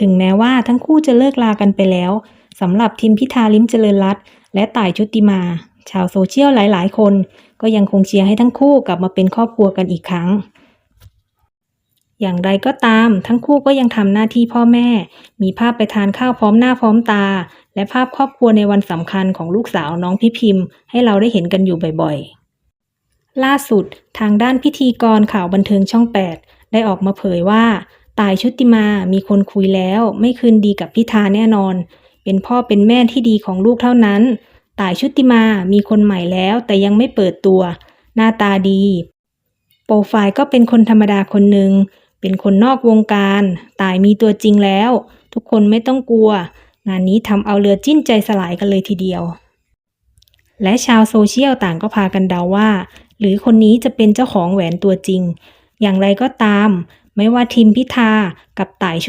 ถึงแม้ว่าทั้งคู่จะเลิกลากันไปแล้วสำหรับทิมพิธาลิมเจริญรัตและต่ายชุติมา ชาวโซเชียลหลาย ๆ คน ก็ยังคงเชียร์ให้ทั้งคู่กลับมาเป็นครอบครัวกันอีกครั้ง อย่างไรก็ตาม ทั้งคู่ก็ยังทำหน้าที่พ่อแม่ มีภาพไปทานข้าวพร้อมหน้าพร้อมตา และภาพครอบครัวในวันสำคัญของลูกสาวน้องพี่พิมพ์ ให้เราได้เห็นกันอยู่บ่อยๆ ล่าสุดทางด้านพิธีกรข่าวบันเทิงช่อง 8 ได้ออกมาเผยว่า ตายชุติมามีคนคุยแล้ว ไม่คืนดีกับพิธาแน่นอน เป็นพ่อเป็นแม่ที่ดีของลูกเท่านั้น ตายชุติมามีคนใหม่แล้ว แต่ยังไม่เปิดตัว หน้าตาดี โปรไฟล์ก็เป็นคนธรรมดาคนหนึ่ง เป็นคนนอกวงการ ตายมีตัวจริงแล้ว ทุกคนไม่ต้องกลัว งานนี้ทำเอาเรือจิ้นใจสลายกันเลยทีเดียว และชาวโซเชียลต่างก็พากันเดาว่า หรือคนนี้จะเป็นเจ้าของแหวนตัวจริงอย่างไรก็ตาม ไม่ว่าทีมพิธากับต่ายชุ